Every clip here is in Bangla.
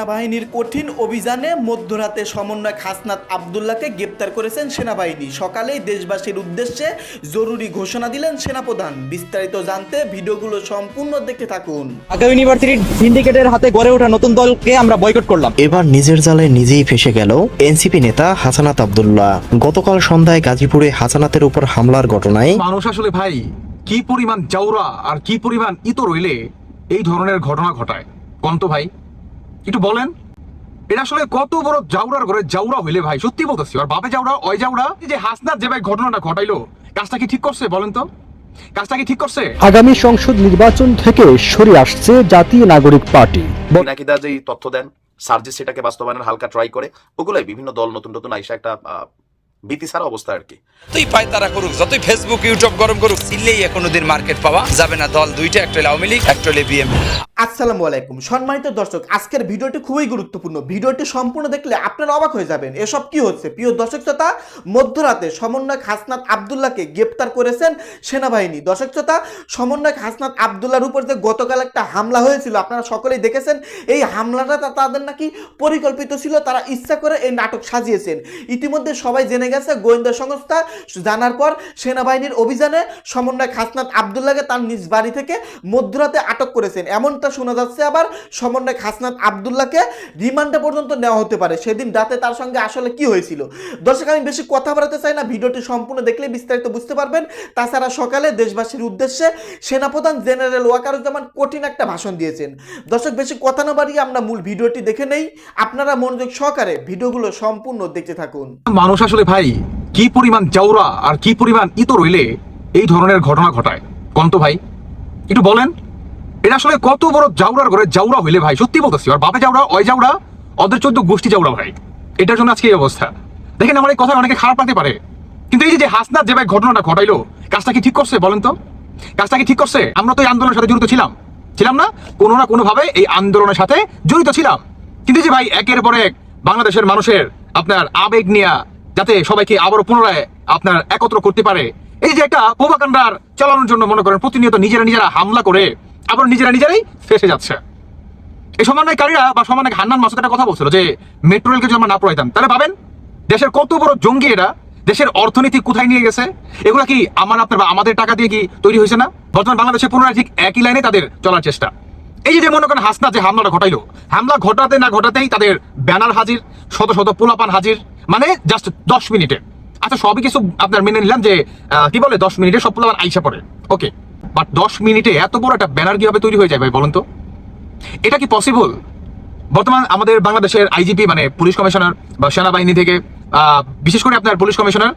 সেনাবাহিনীর কঠিন অভিযানে মধ্যরাতে সমন্বয়ক হাসনাত আবদুল্লাহকে গ্রেপ্তার করেছেন সেনাবাহিনী। সকালেই দেশবাসীর উদ্দেশ্যে জরুরি ঘোষণা দিলেন সেনাপ্রধান। বিস্তারিত জানতে ভিডিওগুলো সম্পূর্ণ দেখতে থাকুন। ঢাকা ইউনিভার্সিটির সিন্ডিকেটের হাতে গড়ে ওঠা নতুন দলকে আমরা বয়কট করলাম। এবার নিজের জালে নিজেই ফেসে গেল এনসিপি নেতা হাসানাত আবদুল্লাহ। গতকাল সন্ধ্যায় গাজীপুরে হাসানাতের উপর হামলার ঘটনায় মানুষ আসলে ভাই কি পরিমাণ জাউরা আর কি পরিমাণ ইতো রইলে এই ধরনের ঘটনা ঘটায়? কন্ত ভাই একটু বলেন। এটা আসলে কত বড় জাউরার ঘরে জাউরা হইলে ভাই? সত্যি বলতেছি। আর বাপে জাউরা ওই জাউরা যে হাসনাত যে ভাই ঘটনাটা ঘটাইলো কাজটা কি ঠিক করছে বলেন তো? কাজটা কি ঠিক করছে? আগামী সংসদ নির্বাচন থেকে সরে আসছে জাতীয় নাগরিক পার্টি। নাকিদা যেই তথ্য দেন সার্জিস সেটাকে বাস্তবায়নের হালকা ট্রাই করে ওগুলাই বিভিন্ন দল নতুন নতুন আইসা একটা ভীতিসারা অবস্থা আর কি। যতই পায় তারা করুক যতই ফেসবুক ইউটিউব গরম করুক চিনলেই কোনোদিন মার্কেট পাওয়া। যাবে না দল দুইটা একটা আওয়ামী লীগ একটা হলে বিএমপি আসসালামু আলাইকুম। সম্মানিত দর্শক আজকের ভিডিওটি খুবই গুরুত্বপূর্ণ। ভিডিওটি সম্পূর্ণ দেখলে আপনারা অবাক হয়ে যাবেন। এসব কি হচ্ছে? প্রিয় দর্শক শ্রোতা মধ্যরাতে সমন্বয়ক হাসনাত আবদুল্লাহকে গ্রেপ্তার করেছেন সেনাবাহিনী। দর্শক শ্রোতা সমন্বয়ক হাসনাত আবদুল্লাহর উপর যে গতকাল একটা হামলা হয়েছিল আপনারা সকলেই দেখেছেন। এই হামলাটা তাদের নাকি পরিকল্পিত ছিল তারা ইচ্ছা করে এই নাটক সাজিয়েছেন। ইতিমধ্যে সবাই জেনে গেছে, গোয়েন্দা সংস্থা জানার পর সেনাবাহিনীর অভিযানে সমন্বয়ক হাসনাত আবদুল্লাহকে তার নিজ বাড়ি থেকে মধ্যরাতে আটক করেছেন। এমনটা শোনা যাচ্ছে আবার সমন্বয়ক হাসনাত আবদুল্লাহকে রিমান্ডে পর্যন্ত নেওয়া হতে পারে। সেদিন রাতে তার সঙ্গে আসলে কি হয়েছিল? দর্শক, আমি বেশি কথা বাড়াতে চাই না। ভিডিওটি সম্পূর্ণ দেখলে বিস্তারিত বুঝতে পারবেন। তাছাড়া সকালে দেশবাসীর উদ্দেশ্যে সেনাপ্রধান জেনারেল ওয়াকারুজ্জামান কঠিন একটা ভাষণ দিয়েছেন। দর্শক, বেশি কথা না বাড়িয়ে আমরা মূল ভিডিওটি দেখে নেই। আপনারা মনোযোগ সহকারে ভিডিওগুলো সম্পূর্ণ দেখতে থাকুন। মানুষ আসলে ভাই কি পরিমাণ জাউরা আর কি পরিমাণ ইতো রইলে এই ধরনের ঘটনা ঘটায়? কন্ত ভাই? একটু বলেন। এটা আসলে কত বড় জাউরার ঘরে জাউরা হইলে ভাই? সত্যি বলতেছি আর বাপে জাউরা ওই জাউরা ওদের চোদ্দ গোষ্ঠী জাউরা ভাই। এটার জন্য আজকে এই অবস্থা। দেখেন আমার এই কথা অনেকে খারাপ লাগতে পারে। কিন্তু এই যে হাসনাত যে ভাই ঘটনাটা ঘটাইলো, কাজটা কি ঠিক করছে বলেন তো? কাজটা কি ঠিক করছে? আমরা তো এই আন্দোলনের সাথে জড়িত ছিলাম। ছিলাম না? কোনো না কোনো ভাবে এই আন্দোলনের সাথে জড়িত ছিলাম। কিন্তু যে ভাই, একের পর এক বাংলাদেশের মানুষের আপনার আবেগ নিয়ে যাতে সবাইকে আবারও পুনরায় আপনার একত্র করতে পারে। এই যে একটা প্রভাকাণ্ডার চালানোর জন্য মনে করেন প্রতিনিয়ত নিজেরা নিজেরা হামলা করে, আবার নিজেরা নিজেরাই ফেসে যাচ্ছে। এই সমন্বয়কারীরা বা সমন্বয় হান্নান মাসুদ একটা কথা বলছিল যে, মেট্রো রেলকে যদি আমরা না পড়াইতাম তাহলে ভাবেন দেশের কত বড় জঙ্গি এরা? দেশের অর্থনীতি কোথায় নিয়ে গেছে? এগুলা কি আমার আপনার বা আমাদের টাকা দিয়ে কি তৈরি হয়েছে না? বর্তমান বাংলাদেশে পুনরায় ঠিক একই লাইনে তাদের চলার চেষ্টা। এই যে মনে করেন হাসনা যে হামলাটা ঘটাইলো, হামলা ঘটাতে না ঘটাতেই তাদের ব্যানার হাজির, শত শত পোলাপান হাজির মানে জাস্ট দশ মিনিটে। আচ্ছা সবই কিছু আপনার মেনে নিলাম যে কি বলে, দশ মিনিটে সব পোলাপান আইসা পড়ে। ওকে বাট দশ মিনিটে এত বড় একটা ব্যানার কীভাবে তৈরি হয়ে যায় ভাই, বলুন তো? এটা কি পসিবল বর্তমান আমাদের বাংলাদেশের আইজিপি মানে পুলিশ কমিশনার বা সেনাবাহিনী থেকে বিশেষ করে আপনার পুলিশ কমিশনার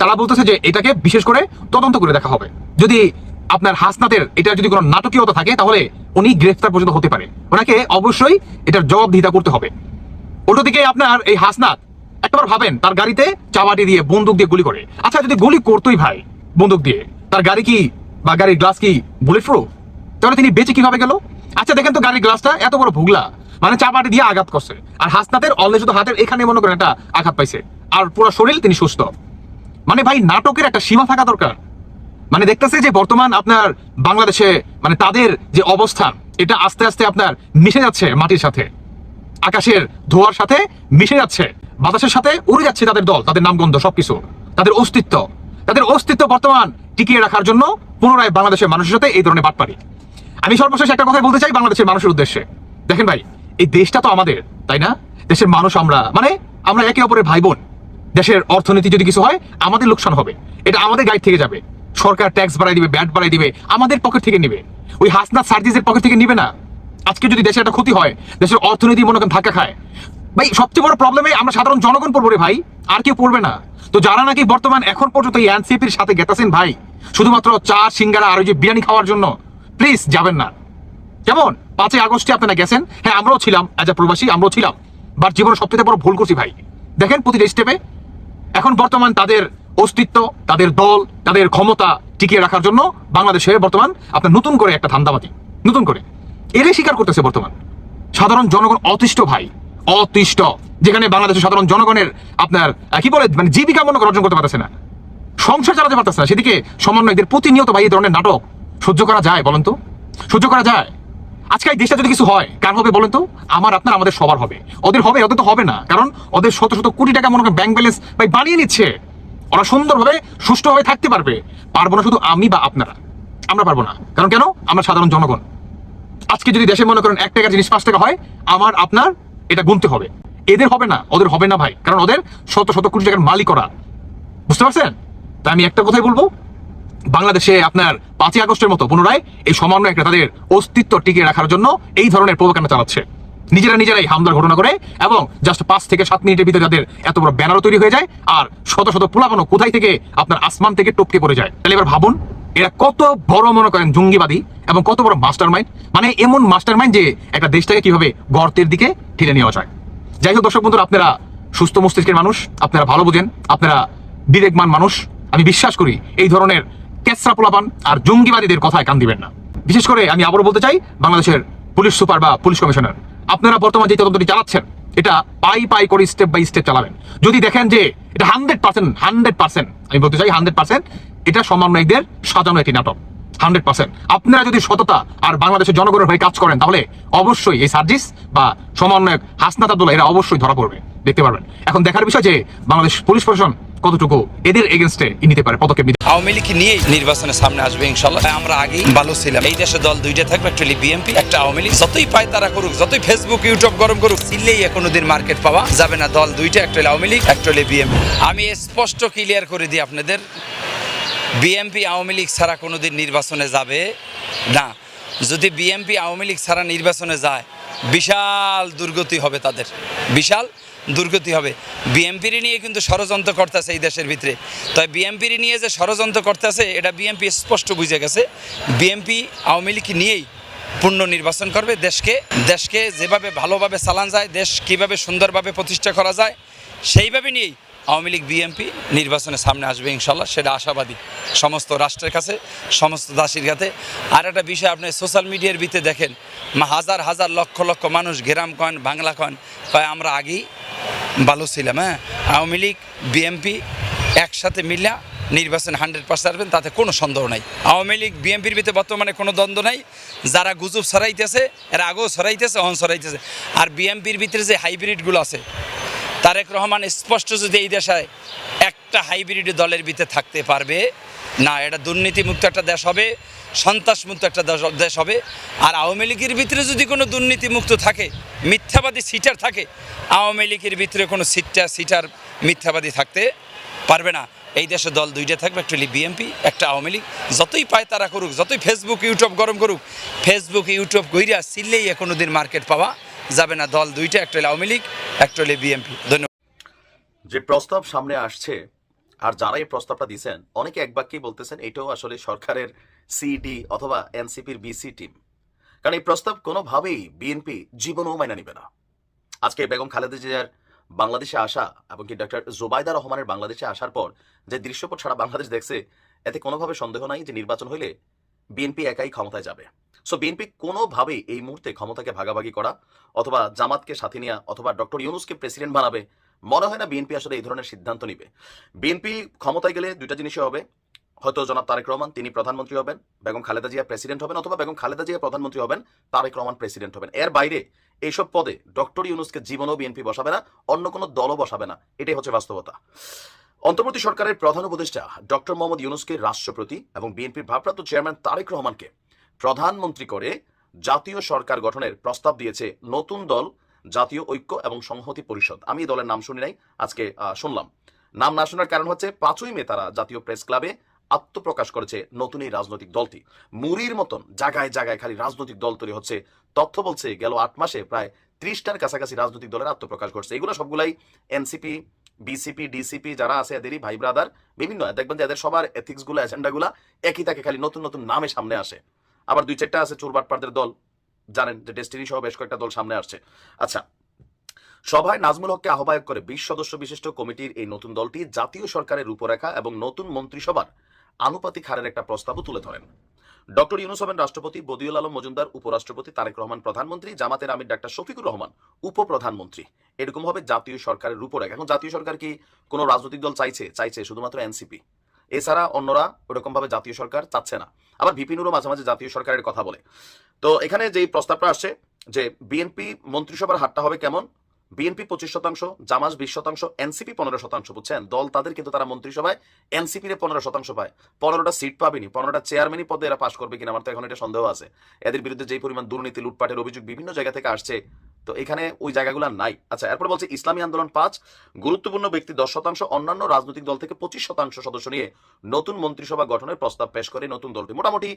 তারা বলতেছে যে এটাকে বিশেষ করে তদন্ত করে দেখা হবে। যদি আপনার হাসনাতের এটা যদি কোনো নাটকীয়তা থাকে, তাহলে উনি গ্রেফতার পর্যন্ত হতে পারে। ওনাকে অবশ্যই এটার জবাবদিহিতা করতে হবে। উল্টো দিকে আপনার এই হাসনাত একবার ভাবেন, তার গাড়িতে চাবাটি দিয়ে বন্দুক দিয়ে গুলি করে। আচ্ছা যদি গুলি করতোই ভাই বন্দুক দিয়ে, তার গাড়ি কি বা গাড়ির গ্লাস কি বুলেট প্রুফ তাহলে তিনি বেঁচে কীভাবে গেল? আচ্ছা দেখেন তো গাড়ির গ্লাসটা এত বড় ভুগলা। মানে চাপাটি দিয়ে আঘাত করছে। আর হাসনাতের অলরেডি শুধু হাতের এখানে মনে করেন একটা আঘাত পাইছে। আর পুরো শরীর তিনি সুস্থ। মানে ভাই, নাটকের একটা সীমা থাকা দরকার। মানে দেখতেছে যে বর্তমান আপনার বাংলাদেশে মানে তাদের যে অবস্থান, এটা আস্তে আস্তে আপনার মিশে যাচ্ছে মাটির সাথে। আকাশের ধোয়ার সাথে মিশে যাচ্ছে। বাতাসের সাথে উড়ে যাচ্ছে তাদের দল, তাদের নামগন্ধ, সবকিছু। তাদের অস্তিত্ব। তাদের অস্তিত্ব বর্তমান টিকিয়ে রাখার জন্য পুনরায় বাংলাদেশের মানুষের সাথে এই ধরনের বাটপারি। আমি সর্বশেষ একটা কথা বলতে চাই বাংলাদেশের মানুষের উদ্দেশ্যে। দেখেন ভাই, এই দেশটা তো আমাদের, তাই না? দেশের মানুষ আমরা মানে আমরা একে অপরের ভাই বোন দেশের অর্থনীতি যদি কিছু হয়, আমাদের লোকসান হবে। এটা আমাদের গাইড থেকে যাবে। সরকার ট্যাক্স বাড়াই দিবে, ব্যাট বাড়াই দিবে, আমাদের পকেট থেকে নিবে। ওই হাসনাত সার্জিসের পকেট থেকে নিবে না। আজকে যদি দেশের একটা ক্ষতি হয়, দেশের অর্থনীতি মনে করেন ধাক্কা খায় ভাই, সবচেয়ে বড় প্রবলেমে আমরা সাধারণ জনগণ পড়ব রে ভাই, আর কেউ পড়বে না। তো যারা নাকি বর্তমান, এখন পর্যন্ত এই এনসিপির সাথে গেতাছেন ভাই, শুধুমাত্র চা, সিঙ্গারা আর ওই যে বিরিয়ানি খাওয়ার জন্য প্লিজ যাবেন না। কেমন? পাঁচই আগস্টে আপনারা গেছেন? হ্যাঁ আমরাও ছিলাম অ্যাজ আ প্রবাসী আমরাও ছিলাম। বাট জীবনে সবচেয়ে বড় ভুল করছি ভাই। দেখেন প্রতিটা স্টেপে এখন বর্তমান তাদের অস্তিত্ব, তাদের দল, তাদের ক্ষমতা টিকিয়ে রাখার জন্য বাংলাদেশে বর্তমান আপনার নতুন করে একটা ধান্দাবাজি। নতুন করে। এরাই স্বীকার করতেছে বর্তমান। সাধারণ জনগণ অতিষ্ঠ ভাই। অতিষ্ঠ, যেখানে বাংলাদেশের সাধারণ জনগণের আপনার কি বলে মানে জীবিকা মনে অর্জন করতে পারতেছে না। সংসার চালাতে পারতেছে না, সেদিকে সমন্বয়কদের প্রতিনিয়ত ভাই এই ধরনের নাটক সহ্য করা যায় বলেন তো? সহ্য করা যায়। আজকে এই দেশটা যদি কিছু হয়, কার হবে বলেন তো? আমার, আপনার, আমাদের সবার হবে। ওদের হবে, ওদের তো হবে না, কারণ ওদের শত শত কোটি টাকা মনে করেন ব্যাংক ব্যালেন্স ভাই বানিয়ে নিচ্ছে। ওরা সুন্দরভাবে, সুষ্ঠুভাবে থাকতে পারবে। পারব না শুধু আমি বা আপনারা। আমরা পারব না। কারণ কেন? আমরা সাধারণ জনগণ। আজকে যদি দেশে মনে করেন এক টাকার জিনিস পাঁচ টাকা হয়, আমার, আপনার এটা গুনতে হবে। এদের হবে না, ওদের হবে না ভাই। কারণ ওদের শত শত কোটি টাকার মালিক ওরা। বুঝতে পারছেন? তাই আমি একটা কথাই বলব। বাংলাদেশে আপনার পাঁচই আগস্টের মতো পুনরায় এই সামান্য একটা তাদের অস্তিত্ব টিকিয়ে রাখার জন্য এই ধরনের প্রোপাকান্ডা চালাচ্ছে। নিজেরা নিজেরাই হামলার ঘটনা করে এবং জাস্ট পাঁচ থেকে সাত মিনিটের ভিতরে তাদের এত বড় ব্যানারও তৈরি হয়ে যায় আর শত শত পোলাপানো কোথায় থেকে আপনার আসমান থেকে টপকে পড়ে যায়। তাহলে এবার ভাবুন এরা কত বড় মনে করেন জঙ্গিবাদী এবং কত বড় মাস্টার মাইন্ড মানে এমন মাস্টার মাইন্ড যে একটা দেশটাকে কীভাবে গর্তের দিকে ঠেলে নেওয়া যায়। যাই হোক দর্শক বন্ধুরা, আপনারা সুস্থ মস্তিষ্কের মানুষ, আপনারা ভালো বোঝেন, আপনারা বিবেকমান মানুষ। আমি বিশ্বাস করি এই ধরনের কেসরা পোলাপান আর জঙ্গিবাদীদের কথায় কান দিবেন না। বিশেষ করে আমি আবারও বলতে চাই, বাংলাদেশের পুলিশ সুপার বা পুলিশ কমিশনার, আপনারা বর্তমান যে তদন্তটি চালাচ্ছেন, এটা পাই পাই করে স্টেপ বাই স্টেপ চালাবেন। যদি দেখেন যে এটা হান্ড্রেড পার্সেন্ট হান্ড্রেড পার্সেন্ট আমি বলতে চাই হান্ড্রেড পার্সেন্ট এটা সমন্বয়কদের সাজানো একটি নাটক, হান্ড্রেড পার্সেন্ট। আপনারা যদি সততা আর বাংলাদেশের জনগণের হয়ে কাজ করেন, তাহলে অবশ্যই এই সার্জিস বা সমন্বয়ক হাসনাত আব্দুল্লাহ এরা অবশ্যই ধরা পড়বে। দেখতে পারবেন। এখন দেখার বিষয় যে বাংলাদেশ পুলিশ প্রশাসন কতটুকু এদের এগেনস্টে নিতে পারে, পদক্ষেপ নিতে আওয়ামী লীগ নিয়ে নির্বাচনের সামনে আসবে ইনশাল্লাহ আমরা আগেই ভালো ছিলাম। এই দেশে দল দুইটা থাকবে, একটা বিএনপি, একটা আওয়ামী লীগ। যতই পায় তারা করুক, যতই ফেসবুক ইউটিউব গরম করুক চিনলেই কোনোদিন মার্কেট পাওয়া যাবে না দল দুইটা, একটা আওয়ামী লীগ, একটা বিএনপি। আমি স্পষ্ট ক্লিয়ার করে দিই আপনাদের বিএনপি আওয়ামী লীগ ছাড়া কোনোদিন নির্বাচনে যাবে না। যদি বিএমপি আওয়ামী লীগ ছাড়া নির্বাচনে যায়, বিশাল দুর্গতি হবে তাদের। বিশাল দুর্গতি হবে। বিএনপির নিয়ে কিন্তু ষড়যন্ত্র করতেছে এই দেশের ভিতরে। তাই বিএনপির নিয়ে যে ষড়যন্ত্র করতেছে, এটা বিএমপি স্পষ্ট বুঝে গেছে। বিএনপি আওয়ামী লীগ নিয়েই পূর্ণ নির্বাচন করবে। দেশকে দেশকে যেভাবে ভালোভাবে চালান যায়, দেশ কীভাবে সুন্দরভাবে প্রতিষ্ঠা করা যায়, সেইভাবে নিয়েই আওয়ামী লীগ বিএনপি নির্বাচনের সামনে আসবে ইনশাল্লাহ সেটা আশাবাদী। সমস্ত রাষ্ট্রের কাছে, সমস্ত দাসীর কাছে। আর একটা বিষয়, আপনি সোশ্যাল মিডিয়ার ভিতরে দেখেন হাজার হাজার লক্ষ লক্ষ মানুষ গ্রাম কন, বাংলা কন, কয় আমরা আগেই ভালো ছিলাম হ্যাঁ? আওয়ামী লীগ বিএনপি একসাথে মিলা নির্বাচন হান্ড্রেড পার্সেন্ট আসবেন, তাতে কোনো সন্দেহ নাই। আওয়ামী লীগ বিএনপির ভিতরে বর্তমানে কোনো দ্বন্দ্ব নাই। যারা গুজব সরাইতেছে এরা আগেও সরাইতেছে অহন সরাইতেছে আর বিএনপির ভিতরে যে হাইব্রিডগুলো আছে তারেক রহমান স্পষ্ট যদি এই দেশে একটা হাইব্রিড দলের ভিতরে থাকতে পারবে, না, এটা দুর্নীতিমুক্ত একটা দেশ হবে, সন্ত্রাসমুক্ত একটা দেশ- হবে আর আওয়ামী লীগের ভিতরে যদি কোনো দুর্নীতিমুক্ত থাকে, মিথ্যাবাদী সিটার থাকে, আওয়ামী লীগের ভিতরে কোনো সিটটা, সিটার মিথ্যাবাদী থাকতে পারবে না। এই দেশে দল দুইটা থাকবে, একটা বিএনপি একটা আওয়ামী লীগ। যতই পায় তারা করুক, যতই ফেসবুক ইউটিউব গরম করুক ফেসবুক ইউটিউব গইরা চিনলেই কোনো দিন মার্কেট পাওয়া যাবে না দল দুইটা, একটা হলো আওয়ামী লীগ, একটা হলো বিএনপি। ধন্যবাদ। যে প্রস্তাব সামনে আসছে, আর যারা এই প্রস্তাবটা দিচ্ছেন অনেকে এক বাক্যেই বলতেছেন এটাও আসলে সরকারের সিডি অথবা এনসিপির বিসি টিম কারণ এই প্রস্তাব কোনোভাবেই বিএনপি জীবনেও মাইনা নিবে না। আজকে বেগম খালেদা জিয়ার বাংলাদেশে আসা এবং কি ডক্টর জোবাইদা রহমানের বাংলাদেশে আসার পর যে দৃশ্যপট সারা বাংলাদেশ দেখছে, এতে কোনোভাবে সন্দেহ নাই যে নির্বাচন হইলে বিএনপি একাই ক্ষমতায় যাবে। সো বিএনপি কোনোভাবেই এই মুহূর্তে ক্ষমতাকে ভাগাভাগি করা অথবা জামাতকে সাথে নেওয়া অথবা ডক্টর ইউনুসকে প্রেসিডেন্ট বানাবে, মনে হয় না বিএনপি আসলে এই ধরনের সিদ্ধান্ত নিবে। বিএনপি ক্ষমতায় গেলে দুইটা জিনিসই হবে। হয়তো জনাব তারেক রহমান, তিনি প্রধানমন্ত্রী হবেন, বেগম খালেদা জিয়া প্রেসিডেন্ট হবেন অথবা বেগম খালেদা জিয়া প্রধানমন্ত্রী হবেন, তারেক রহমান প্রেসিডেন্ট হবেন। এর বাইরে এইসব পদে ডক্টর ইউনুসকে জীবনও বিএনপি বসাবে না, অন্য কোনো দলও বসাবে না। এটাই হচ্ছে বাস্তবতা। অন্তর্বর্তী সরকারের প্রধান উপদেষ্টা ডক্টর মোহাম্মদ ইউনুসকে রাষ্ট্রপতি এবং বিএনপির ভারপ্রাপ্ত চেয়ারম্যান তারেক রহমানকে প্রধানমন্ত্রী করে জাতীয় সরকার গঠনের প্রস্তাব দিয়েছে নতুন দল, জাতীয় ঐক্য এবং সংহতি পরিষদ। আমি এই দলের নাম শুনি নাই, আজকে শুনলাম। নাম না শোনার কারণ হচ্ছে পাঁচই মে তারা জাতীয় প্রেস ক্লাবে আত্মপ্রকাশ করেছে নতুন এই রাজনৈতিক দলটি। মুড়ির মতন জায়গায় জায়গায় খালি রাজনৈতিক দল তৈরি হচ্ছে, তথ্য বলছে গেল আট মাসে প্রায় ত্রিশটার কাছাকাছি রাজনৈতিক দলের আত্মপ্রকাশ করছে এগুলো সবগুলাই এনসিপি বিসিপি ডিসিপি যারা আছে এদেরই ভাই ব্রাদার বিভিন্ন। দেখবেন যে এদের সবার এথিক্সগুলো এজেন্ডা গুলা একই থাকে খালি নতুন নতুন নামে সামনে আসে। আবার দুই চারটা আছে চোরবাটপাড়দের দল, জানেন যে ডেস্টিনি সহ বেশ কয়েকটা দল সামনে আসছে। আচ্ছা সভায় নাজমুল হককে আহ্বায়ক করে বিশ সদস্য বিশিষ্ট কমিটির এই নতুন দলটি জাতীয় সরকারের রূপরেখা এবং নতুন মন্ত্রিসভার আনুপাতিক হারের একটা প্রস্তাবও তুলে ধরেন। ডক্টর ইউনুস হবেন রাষ্ট্রপতি, বদিউল আলম মজুমদার উপরাষ্ট্রপতি, তারেক রহমান প্রধানমন্ত্রী, জামাতের আমির ডাক্তার শফিকুর রহমান উপপ্রধানমন্ত্রী। এরকম হবে জাতীয় সরকারের রূপরেখা। এখন জাতীয় সরকার কি কোনো রাজনৈতিক দল চাইছে? চাইছে শুধুমাত্র এনসিপি। এছাড়া অন্যরা ওরকম ভাবে জাতীয় সরকার চাচ্ছে না। আবার ভিপিনুরও মাঝে মাঝে জাতীয় সরকারের কথা বলে। তো এখানে যেই প্রস্তাবটা আসছে যে বিএনপি মন্ত্রিসভার হারটা হবে কেমন? বিএনপি পঁচিশ শতাংশ জামাজ বিশ শতাংশ, এনসিপি পনেরো শতাংশ, বুঝছেন? দল তাদের কিন্তু তারা মন্ত্রিসভায়, এনসিপি রে পনেরো শতাংশ পায়। পনেরোটা সিট পাবেনি, পনেরোটা চেয়ারম্যানই পদে এরা পাশ করবে কিনা আমার তো এখন এটা সন্দেহ আছে। এদের বিরুদ্ধে যে পরিমাণ দুর্নীতি, লুটপাটের অভিযোগ বিভিন্ন জায়গা থেকে আসছে তো এখানে ওই জায়গাগুলো নাই। আচ্ছা এরপর বলছে, ইসলামী আন্দোলন পাঁচ, গুরুত্বপূর্ণ ব্যক্তি দশ শতাংশ, অন্যান্য রাজনৈতিক দল থেকে পঁচিশ শতাংশ সদস্য নিয়ে নতুন মন্ত্রিসভা গঠনের প্রস্তাব পেশ করে নতুন দলটি। মোটামুটি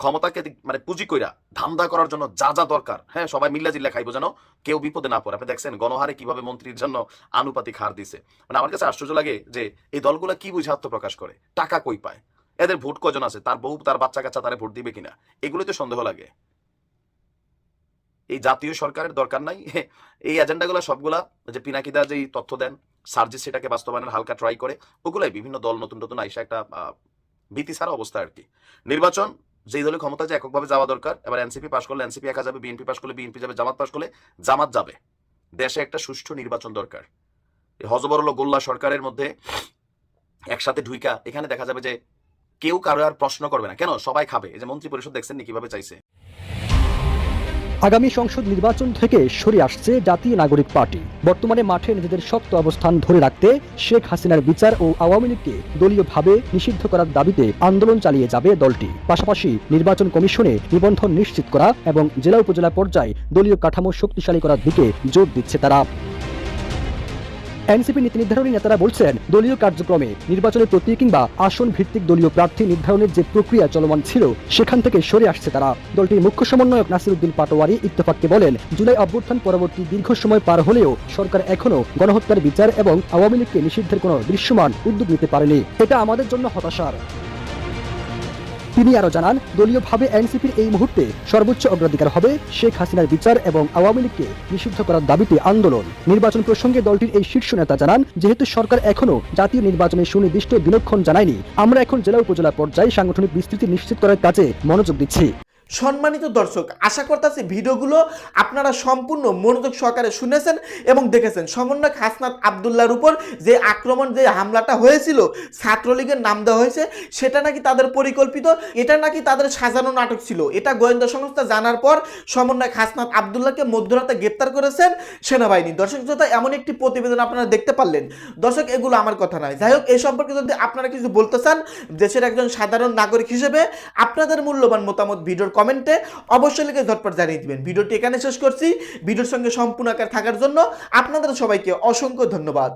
ক্ষমতাকে মানে পুঁজি কইরা ধান্দা করার জন্য যা যা দরকার হ্যাঁ সবাই মিল্লা জিল্লা খাইবো যেন কেউ বিপদে না পড়ে। আপনি দেখছেন গণহারে কীভাবে মন্ত্রীর জন্য আনুপাতিক হার দিছে। মানে আমার কাছে আশ্চর্য লাগে যে এই দলগুলো কি বুঝে আত্মপ্রকাশ করে, টাকা কই পায়? এদের ভোট কজন আছে? তার বউ, তার বাচ্চা কাচ্চা তারা ভোট দিবে কিনা? এগুলোই তো সন্দেহ লাগে। এই জাতীয় সরকারের দরকার নাই। এই এজেন্ডাগুলো সবগুলা যে পিনাকিদা যেই তথ্য দেন, সার্জিস সেটাকে বাস্তবায়নের হালকা ট্রাই করে, ওগুলাই বিভিন্ন দল নতুন নতুন আইসা একটা ভীতি ছাড়া অবস্থা আর কি নির্বাচন, যেই দলের ক্ষমতা যে এককভাবে যাওয়া দরকার, এবার এনসিপি পাশ করলে এনসিপি একা যাবে বিএনপি পাশ করলে বিএনপি যাবে, জামাত পাশ করলে জামাত যাবে। দেশে একটা সুষ্ঠু নির্বাচন দরকার। হজবরল গোল্লা সরকারের মধ্যে একসাথে ঢুইকা, এখানে দেখা যাবে যে কেউ কারও আর প্রশ্ন করবে না। কেন? সবাই খাবে। এই যে মন্ত্রী পরিষদ দেখছেন নি কীভাবে চাইছে? আগামী সংসদ নির্বাচন থেকে সরে আসছে জাতীয় নাগরিক পার্টি। বর্তমানে মাঠে নিজেদের শক্ত অবস্থান ধরে রাখতে শেখ হাসিনার বিচার ও আওয়ামী লীগকে দলীয়ভাবে নিষিদ্ধ করার দাবিতে আন্দোলন চালিয়ে যাবে দলটি। পাশাপাশি নির্বাচন কমিশনে নিবন্ধন নিশ্চিত করা এবং জেলা উপজেলা পর্যায়ে দলীয় কাঠামো শক্তিশালী করার দিকে জোর দিচ্ছে তারা। এনসিপি নীতি নির্ধারণী নেতারা বলছেন, দলীয় কার্যক্রমে নির্বাচনের প্রতি কিংবা আসন ভিত্তিক দলীয় প্রার্থী নির্ধারণের যে প্রক্রিয়া চলমান ছিল, সেখান থেকে সরে আসছে তারা। দলটির মুখ্য সমন্বয়ক নাসিরুদ্দিন পাটোয়ারি ইত্তেফাককে বলেন, জুলাই অভ্যুত্থান পরবর্তী দীর্ঘ সময় পার হলেও সরকার এখনও গণহত্যার বিচার এবং আওয়ামী লীগকে নিষিদ্ধের কোনো দৃশ্যমান উদ্যোগ নিতে পারেনি। এটা আমাদের জন্য হতাশার। তিনি আরও জানান, দলীয়ভাবে এনসিপির এই মুহূর্তে সর্বোচ্চ অগ্রাধিকার হবে শেখ হাসিনার বিচার এবং আওয়ামী লীগকে নিষিদ্ধ করার দাবিতে আন্দোলন। নির্বাচন প্রসঙ্গে দলটির এই শীর্ষ নেতা জানান, যেহেতু সরকার এখনও জাতীয় নির্বাচনে সুনির্দিষ্ট বিলক্ষণ জানায়নি, আমরা এখন জেলা উপজেলা পর্যায়ে সাংগঠনিক বিস্তৃতি নিশ্চিত করার কাজে মনোযোগ দিচ্ছি। সম্মানিত দর্শক, আশা করতেছি ভিডিওগুলো আপনারা সম্পূর্ণ মনোযোগ সহকারে শুনেছেন এবং দেখেছেন। সমন্বয়ক হাসনাত আবদুল্লার উপর যে আক্রমণ, যে হামলাটা হয়েছিল, ছাত্রলীগের নাম দেওয়া হয়েছে, সেটা নাকি তাদের পরিকল্পিত, এটা নাকি তাদের সাজানো নাটক ছিল। এটা গোয়েন্দা সংস্থা জানার পর সমন্বয়ক হাসনাত আবদুল্লাহকে মধ্যরাতে গ্রেপ্তার করেছেন সেনাবাহিনী। দর্শক শ্রোতা, এমন একটি প্রতিবেদন আপনারা দেখতে পারলেন। দর্শক, এগুলো আমার কথা নয়। যাই হোক এই সম্পর্কে যদি আপনারা কিছু বলতে চান, দেশের একজন সাধারণ নাগরিক হিসেবে আপনাদের মূল্যবান মতামত ভিডিওর কমেন্টে অবশ্যই লিখে ঝটপট জানিয়ে দিবেন। ভিডিওটি এখানে শেষ করছি। ভিডিওর সঙ্গে সম্পূর্ণ আকার থাকার জন্য আপনাদের সবাইকে অসংখ্য ধন্যবাদ।